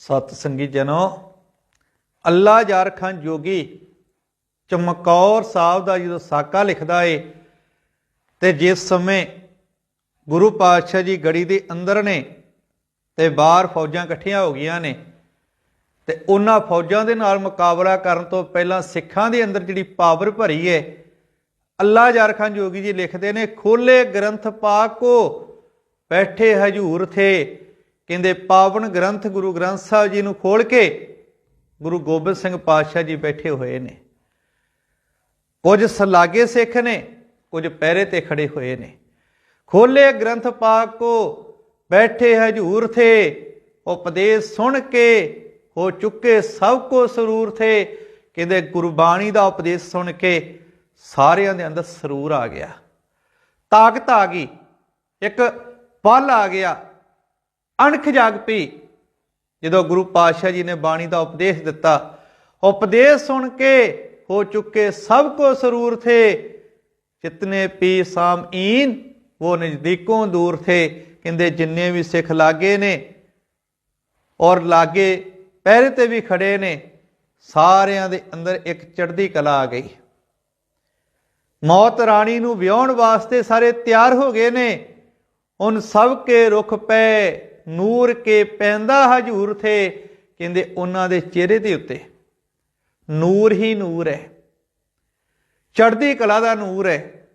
ਸਤ ਸੰਗੀ ਜਨੋ, ਅੱਲਾ ਯਾਰ ਖਾਨ ਜੋਗੀ, ਚਮਕੌਰ ਸਾਹਿਬ ਦਾ ਜਦੋਂ ਸਾਕਾ ਲਿਖਦਾ ਏ, ਤੇ ਜਿਸ ਸਮੇਂ ਗੁਰੂ ਪਾਤਸ਼ਾਹ ਜੀ ਗੜੀ ਦੇ ਅੰਦਰ ਨੇ, ਤੇ ਬਾਹਰ ਫੌਜਾਂ ਇਕੱਠੀਆਂ ਹੋ ਗਈਆਂ ਨੇ, ਤੇ ਉਹਨਾਂ ਫੌਜਾਂ ਦੇ ਨਾਲ ਮੁਕਾਬਲਾ ਕਰਨ ਤੋਂ ਪਹਿਲਾਂ ਸਿੱਖਾਂ ਦੇ ਅੰਦਰ ਜਿਹੜੀ ਪਾਵਰ ਭਰੀ ਏ, ਅੱਲਾ ਯਾਰ ਖਾਨ ਜੋਗੀ ਜੀ ਲਿਖਦੇ ਨੇ, ਖੋਲੇ ਗ੍ਰੰਥ ਪਾਕ ਕੋ, ਬੈਠੇ ਹਜੂਰ ਥੇ ਕਹਿੰਦੇ ਪਾਵਨ ਗ੍ਰੰਥ ਗੁਰੂ ਗ੍ਰੰਥ ਸਾਹਿਬ ਜੀ ਨੂੰ ਖੋਲ ਕੇ ਗੁਰੂ ਗੋਬਿੰਦ ਸਿੰਘ ਪਾਤਸ਼ਾਹ ਜੀ ਬੈਠੇ ਹੋਏ ਨੇ। ਕੁਝ ਸਲਾਗੇ ਸਿੱਖ ਨੇ, ਕੁਝ ਪਹਿਰੇ ਤੇ ਖੜੇ ਹੋਏ ਨੇ। ਖੋਲੇ ਗ੍ਰੰਥ ਪਾਕ ਕੋ, ਬੈਠੇ ਹਜੂਰ ਥੇ, ਉਪਦੇਸ਼ ਸੁਣ ਕੇ ਹੋ ਚੁੱਕੇ ਸਭ ਕੋ ਸਰੂਰ ਥੇ। ਕਹਿੰਦੇ ਗੁਰਬਾਣੀ ਦਾ ਉਪਦੇਸ਼ ਸੁਣ ਕੇ ਸਾਰਿਆਂ ਦੇ ਅੰਦਰ ਸਰੂਰ ਆ ਗਿਆ। ਤਾਕਤ ਆ ਗਈ, ਇੱਕ ਪਲ ਆ ਗਿਆ। ਅਣਖ ਜਾਗ ਪਈ। ਜਦੋਂ ਗੁਰੂ ਪਾਤਸ਼ਾਹ ਜੀ ਨੇ ਬਾਣੀ ਦਾ ਉਪਦੇਸ਼ ਦਿੱਤਾ, ਉਪਦੇਸ਼ ਸੁਣ ਕੇ ਹੋ ਚੁੱਕੇ ਸਭ ਕੋ ਸਰੂਰ ਥੇ। ਜਿਤਨੇ ਪੀ ਸਾਮਈਨ ਉਹ ਨਜ਼ਦੀਕੋਂ ਦੂਰ ਥੇ। ਕਹਿੰਦੇ, ਜਿੰਨੇ ਵੀ ਸਿੱਖ ਲਾਗੇ ਨੇ ਔਰ ਲਾਗੇ ਪਹਿਰੇ ਤੇ ਵੀ ਖੜੇ ਨੇ, ਸਾਰਿਆਂ ਦੇ ਅੰਦਰ ਇੱਕ ਚੜ੍ਹਦੀ ਕਲਾ ਆ ਗਈ। ਮੌਤ ਰਾਣੀ ਨੂੰ ਵਿਆਹਣ ਵਾਸਤੇ ਸਾਰੇ ਤਿਆਰ ਹੋ ਗਏ ਨੇ। ਉਨ ਸਭ ਕੇ ਰੁਖ ਪਏ ਨੂਰ ਕੇ ਪੈਂਦਾ ਹਜੂਰ ਥੇ, ਕਹਿੰਦੇ ਉਹਨਾਂ ਦੇ ਚਿਹਰੇ ਦੇ ਉੱਤੇ। ਨੂਰ ਹੀ ਨੂਰ ਹੈ। ਚੜ੍ਹਦੀ ਕਲਾ ਦਾ ਨੂਰ ਹੈ।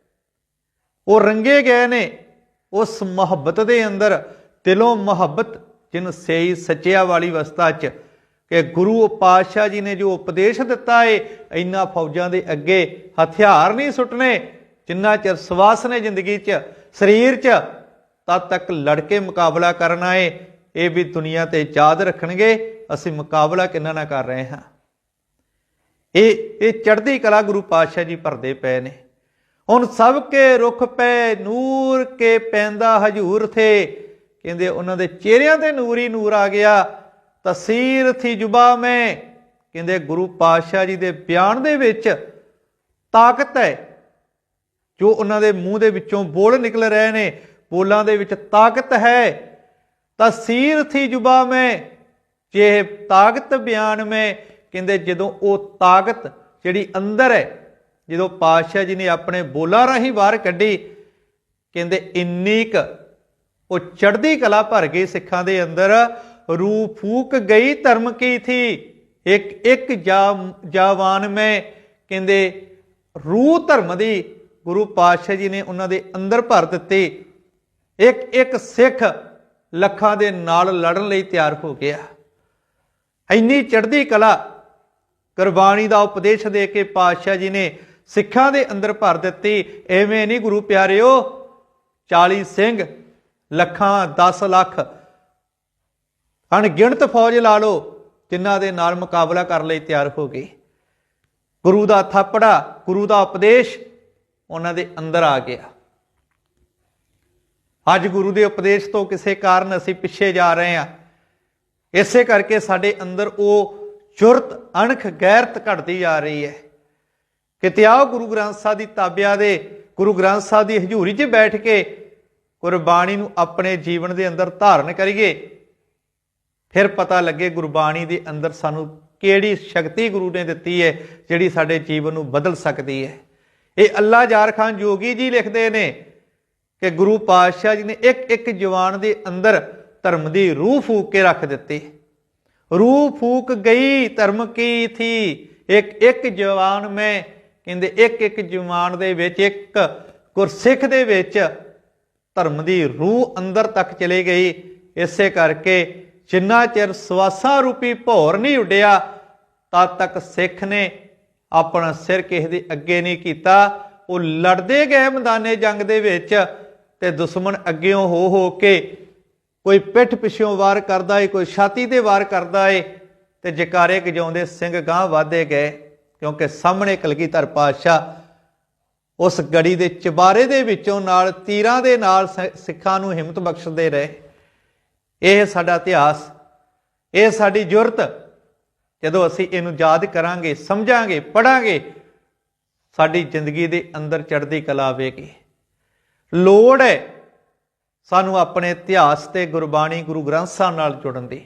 ਉਹ ਰੰਗੇ ਗਏ ਨੇ, ਉਸ ਮੁਹੱਬਤ ਦੇ ਅੰਦਰ, ਦਿਲੋਂ ਮੁਹੱਬਤ ਜਿਨ ਸਈ ਸੱਚਿਆ ਵਾਲੀ ਅਵਸਥਾ 'ਚ, ਕਿ ਗੁਰੂ ਪਾਤਸ਼ਾਹ ਜੀ ਨੇ ਜੋ ਉਪਦੇਸ਼ ਦਿੱਤਾ ਏ, ਇੰਨਾ ਫੌਜਾਂ ਦੇ ਅੱਗੇ ਹਥਿਆਰ ਨਹੀਂ ਸੁੱਟਣੇ ਜਿੰਨਾ ਚਿਰ ਸਵਾਸ ਨੇ ਜ਼ਿੰਦਗੀ 'ਚ, ਸਰੀਰ 'ਚ ਤਦ ਤੱਕ ਲੜ ਕੇ ਮੁਕਾਬਲਾ ਕਰਨਾ ਏ ਇਹ ਵੀ ਦੁਨੀਆ ਤੇ ਯਾਦ ਰੱਖਣਗੇ, ਅਸੀਂ ਮੁਕਾਬਲਾ ਕਿੰਨਾ ਨਾਲ ਕਰ ਰਹੇ ਹਾਂ। ਇਹ ਇਹ ਚੜ੍ਹਦੀ ਕਲਾ ਗੁਰੂ ਪਾਤਸ਼ਾਹ ਜੀ ਭਰਦੇ ਪਏ ਨੇ। ਹੁਣ ਸਭ ਕੇ ਰੁਖ ਪੈ, ਨੂਰ ਕੇ ਪੈਂਦਾ ਹਜੂਰ ਥੇ। ਕਹਿੰਦੇ ਉਹਨਾਂ ਦੇ ਚਿਹਰਿਆਂ ਤੇ ਨੂਰ ਹੀ ਨੂਰ ਆ ਗਿਆ। ਤਸੀਰ ਥੀ ਜੁਬਾ ਮੈਂ। ਕਹਿੰਦੇ ਗੁਰੂ ਪਾਤਸ਼ਾਹ ਜੀ ਦੇ ਬਿਆਨ ਦੇ ਵਿੱਚ ਤਾਕਤ ਹੈ। ਜੋ ਉਹਨਾਂ ਦੇ ਮੂੰਹ ਦੇ ਵਿੱਚੋਂ ਬੋਲ ਨਿਕਲ ਰਹੇ ਨੇ। ਬੋਲਾਂ ਦੇ ਵਿੱਚ ਤਾਕਤ ਹੈ ਤਸੀਰ ਥੀ ਜੁਬਾ ਮੈਂ, ਜੇ ਤਾਕਤ ਬਿਆਨ ਮੈਂ, ਕਹਿੰਦੇ ਜਦੋਂ ਉਹ ਤਾਕਤ ਜਿਹੜੀ ਅੰਦਰ ਹੈ, ਜਦੋਂ ਪਾਤਸ਼ਾਹ ਜੀ ਨੇ ਆਪਣੇ ਬੋਲਾਂ ਰਾਹੀਂ ਬਾਹਰ ਕੱਢੀ, ਕਹਿੰਦੇ ਇੰਨੀ ਕ ਉਹ ਚੜ੍ਹਦੀ ਕਲਾ ਭਰ ਗਈ ਸਿੱਖਾਂ ਦੇ ਅੰਦਰ, ਰੂਹ ਫੂਕ ਗਈ ਧਰਮ ਕੀ ਥੀ, ਇੱਕ ਇੱਕ ਜਾਵਾਨ ਮੈਂ, ਕਹਿੰਦੇ ਰੂਹ ਧਰਮ ਦੀ ਗੁਰੂ ਪਾਤਸ਼ਾਹ ਜੀ ਨੇ ਉਹਨਾਂ ਦੇ ਅੰਦਰ ਭਰ ਦਿੱਤੀ ਇੱਕ ਇੱਕ ਸਿੱਖ ਲੱਖਾਂ ਦੇ ਨਾਲ ਲੜਨ ਲਈ ਤਿਆਰ ਹੋ ਗਿਆ। ਇੰਨੀ ਚੜ੍ਹਦੀ ਕਲਾ ਕੁਰਬਾਨੀ ਦਾ ਉਪਦੇਸ਼ ਦੇ ਕੇ ਪਾਤਸ਼ਾਹ ਜੀ ਨੇ ਸਿੱਖਾਂ ਦੇ ਅੰਦਰ ਭਰ ਦਿੱਤੀ। ਐਵੇਂ ਨਹੀਂ ਗੁਰੂ ਪਿਆਰਿਓ 40 ਸਿੰਘ, ਲੱਖਾਂ 10 ਲੱਖ, ਅਣਗਿਣਤ ਫੌਜ ਲਾ ਲਓ ਜਿਨ੍ਹਾਂ ਦੇ ਨਾਲ ਮੁਕਾਬਲਾ ਕਰਨ ਲਈ ਤਿਆਰ ਹੋ ਗਏ ਗੁਰੂ ਦਾ ਥਾਪੜਾ, ਗੁਰੂ ਦਾ ਉਪਦੇਸ਼ ਉਹਨਾਂ ਦੇ ਅੰਦਰ ਆ ਗਿਆ। ਅੱਜ ਗੁਰੂ ਦੇ ਉਪਦੇਸ਼ ਤੋਂ ਕਿਸੇ ਕਾਰਨ ਅਸੀਂ ਪਿੱਛੇ ਜਾ ਰਹੇ ਹਾਂ। ਇਸੇ ਕਰਕੇ ਸਾਡੇ ਅੰਦਰ ਉਹ ਚੁਰਤ, ਅਣਖ, ਗੈਰਤ ਘਟਦੀ ਜਾ ਰਹੀ ਹੈ ਕਿਤੇ ਆਓ ਗੁਰੂ ਗ੍ਰੰਥ ਸਾਹਿਬ ਦੀ ਤਾਬਿਆ ਦੇ, ਗੁਰੂ ਗ੍ਰੰਥ ਸਾਹਿਬ ਦੀ ਹਜ਼ੂਰੀ 'ਚ ਬੈਠ ਕੇ ਗੁਰਬਾਣੀ ਨੂੰ ਆਪਣੇ ਜੀਵਨ ਦੇ ਅੰਦਰ ਧਾਰਨ ਕਰੀਏ। ਫਿਰ ਪਤਾ ਲੱਗੇ ਗੁਰਬਾਣੀ ਦੇ ਅੰਦਰ ਸਾਨੂੰ ਕਿਹੜੀ ਸ਼ਕਤੀ ਗੁਰੂ ਨੇ ਦਿੱਤੀ ਹੈ, ਜਿਹੜੀ ਸਾਡੇ ਜੀਵਨ ਨੂੰ ਬਦਲ ਸਕਦੀ ਹੈ। ਇਹ ਅੱਲਾ ਯਾਰ ਖਾਨ ਜੋਗੀ ਜੀ ਲਿਖਦੇ ਨੇ ਕਿ ਗੁਰੂ ਪਾਤਸ਼ਾਹ ਜੀ ਨੇ ਇੱਕ ਇੱਕ ਜਵਾਨ ਦੇ ਅੰਦਰ ਧਰਮ ਦੀ ਰੂਹ ਫੂਕ ਕੇ ਰੱਖ ਦਿੱਤੀ। ਰੂਹ ਫੂਕ ਗਈ, ਧਰਮ ਕੀ ਥੀ? ਇੱਕ ਇੱਕ ਜਵਾਨ ਮੈਂ, ਕਹਿੰਦੇ ਇੱਕ ਇੱਕ ਜਵਾਨ ਦੇ ਵਿੱਚ, ਇੱਕ ਗੁਰਸਿੱਖ ਦੇ ਵਿੱਚ ਧਰਮ ਦੀ ਰੂਹ ਅੰਦਰ ਤੱਕ ਚਲੇ ਗਈ। ਇਸੇ ਕਰਕੇ ਜਿੰਨਾ ਚਿਰ ਸਵਾਸਾਂ ਰੂਪੀ ਭੌਰ ਨਹੀਂ ਉੱਡਿਆ, ਤਦ ਤੱਕ ਸਿੱਖ ਨੇ ਆਪਣਾ ਸਿਰ ਕਿਸੇ ਦੇ ਅੱਗੇ ਨਹੀਂ ਕੀਤਾ। ਉਹ ਲੜਦੇ ਗਏ ਮੈਦਾਨੇ ਜੰਗ ਦੇ ਵਿੱਚ ਤੇ ਦੁਸ਼ਮਣ ਅੱਗੇੋਂ ਹੋ ਹੋ ਕੇ ਕੋਈ ਪਿੱਠ ਪਿਛੋਂ ਵਾਰ ਕਰਦਾ ਏ, ਕੋਈ ਛਾਤੀ ਤੇ ਵਾਰ ਕਰਦਾ ਏ, ਤੇ ਜਕਾਰੇ ਗਜਾਉਂਦੇ ਸਿੰਘ ਗਾਂ ਵਾਧੇ ਗਏ, ਕਿਉਂਕਿ ਸਾਹਮਣੇ ਕਲਗੀਧਰ ਪਾਤਸ਼ਾਹ ਉਸ ਗੜੀ ਦੇ ਚਬਾਰੇ ਦੇ ਵਿੱਚੋਂ ਨਾਲ, ਤੀਰਾਂ ਦੇ ਨਾਲ ਸਿੱਖਾਂ ਨੂੰ ਹਿੰਮਤ ਬਖਸ਼ਦੇ ਰਹੇ। ਇਹ ਸਾਡਾ ਇਤਿਹਾਸ, ਇਹ ਸਾਡੀ ਜੁਰਤ। ਜਦੋਂ ਅਸੀਂ ਇਹਨੂੰ ਯਾਦ ਕਰਾਂਗੇ, ਸਮਝਾਂਗੇ ਪੜਾਂਗੇ ਸਾਡੀ ਜ਼ਿੰਦਗੀ ਦੇ ਅੰਦਰ ਚੜ੍ਹਦੀ ਕਲਾ ਆਵੇਗੀ ਲੋੜ ਹੈ ਸਾਨੂੰ ਆਪਣੇ ਇਤਿਹਾਸ ਤੇ ਗੁਰਬਾਣੀ ਗੁਰੂ ਗ੍ਰੰਥ ਸਾਹਿਬ ਨਾਲ ਜੁੜਨ ਦੀ।